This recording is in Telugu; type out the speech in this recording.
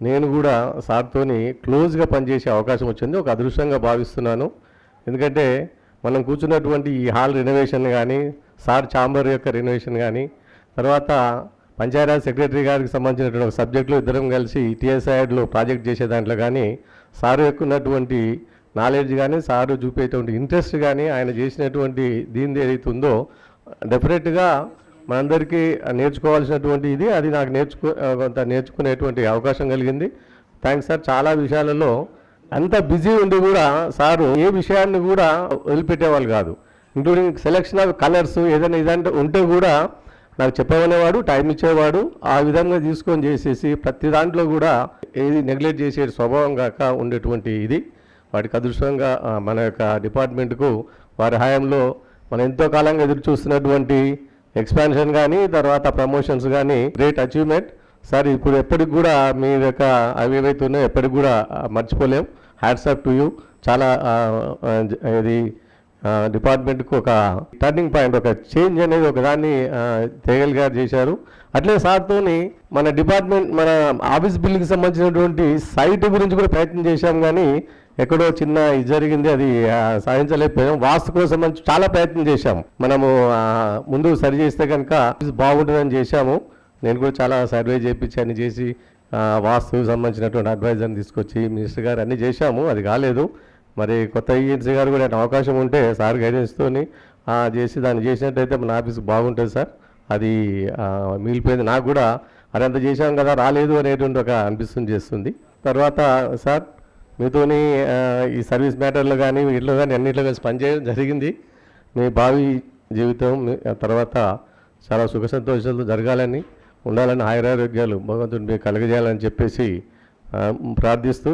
నేను కూడా సార్తోని క్లోజ్గా పనిచేసే అవకాశం వచ్చింది ఒక అదృష్టంగా భావిస్తున్నాను. ఎందుకంటే మనం కూర్చున్నటువంటి ఈ హాల్ రెనోవేషన్ కానీ సార్ ఛాంబర్ యొక్క రెనోవేషన్ కానీ తర్వాత పంచాయరాజ్ సెక్రటరీ గారికి సంబంధించినటువంటి ఒక సబ్జెక్టులో ఇద్దరం కలిసి టీఎస్ఐడ్లో ప్రాజెక్ట్ చేసే దాంట్లో కానీ సార్ యొక్క ఉన్నటువంటి నాలెడ్జ్ కానీ సారు చూపేటువంటి ఇంట్రెస్ట్ కానీ ఆయన చేసినటువంటి దీని ఏదైతే ఉందో డెఫినెట్గా మనందరికీ నేర్చుకోవాల్సినటువంటి ఇది. అది నాకు నేర్చుకో కొంత నేర్చుకునేటువంటి అవకాశం కలిగింది. Thanks sir. చాలా విషయాలలో అంత బిజీ ఉండి కూడా సారు ఏ విషయాన్ని కూడా వదిలిపెట్టేవాళ్ళు కాదు. ఇంక్లూడింగ్ సెలెక్షన్ ఆఫ్ కలర్స్ ఏదైనా ఇదంటే ఉంటే కూడా నాకు చెప్పమనేవాడు టైం ఇచ్చేవాడు. ఆ విధంగా తీసుకొని చేసేసి ప్రతి దాంట్లో కూడా ఏది నెగ్లెక్ట్ చేసే స్వభావం కాక ఉండేటువంటి ఇది. వాటికి అదృష్టంగా మన యొక్క డిపార్ట్మెంట్కు వారి హయాంలో మనం ఎంతో కాలంగా ఎదురు చూస్తున్నటువంటి ఎక్స్పాన్షన్ కానీ తర్వాత ప్రమోషన్స్ కానీ గ్రేట్ అచీవ్మెంట్ సార్ ఇప్పుడు ఎప్పటికి కూడా మీ యొక్క అవి ఏవైతే ఉన్నాయో ఎప్పటికి కూడా మర్చిపోలేం. మర్చిపోలేం హ్యాట్సాప్ టు యూ చాలా ఇది డిపార్ట్మెంట్కు ఒక టర్నింగ్ పాయింట్ ఒక చేంజ్ అనేది ఒక దాన్ని తేగల్ గారు చేశారు. అట్లే సార్తోని మన డిపార్ట్మెంట్ మన ఆఫీస్ బిల్డింగ్కి సంబంధించినటువంటి సైట్ గురించి కూడా ప్రయత్నం చేశాం కానీ ఎక్కడో చిన్న ఇది జరిగింది అది సాధించలేకపోయాం. వాస్తు కోసం అని చాలా ప్రయత్నం చేశాం. మనము ముందు సరి చేస్తే కనుక ఆఫీస్ బాగుంటుందని చేశాము. నేను కూడా చాలా సర్వే చేయించి అన్ని చేసి వాస్తు వాస్తుకు సంబంధించినటువంటి అడ్వైజర్ని తీసుకొచ్చి మినిస్టర్ గారు అన్ని చేశాము. అది కాలేదు. మరి కొత్త ఏజెన్సీ గారు కూడా అవకాశం ఉంటే సార్ గైడెన్స్తోని చేసి దాన్ని చేసినట్టయితే మన ఆఫీస్ బాగుంటుంది సార్. అది మిగిలిపోయింది. నాకు కూడా అది అంత చేశాం కదా రాలేదు అనేటువంటి ఒక అనిపిస్తుంది చేస్తుంది. తర్వాత సార్ మీతోని ఈ సర్వీస్ మ్యాటర్లో కానీ వీటిలో కానీ అన్నింటిలో కలిసి పనిచేయడం జరిగింది. మీ భావి జీవితం తర్వాత చాలా సుఖ సంతోషాలు జరగాలని ఉండాలని ఆయురారోగ్యాలు భగవంతుడిని మీకు కలగజేయాలని చెప్పేసి ప్రార్థిస్తూ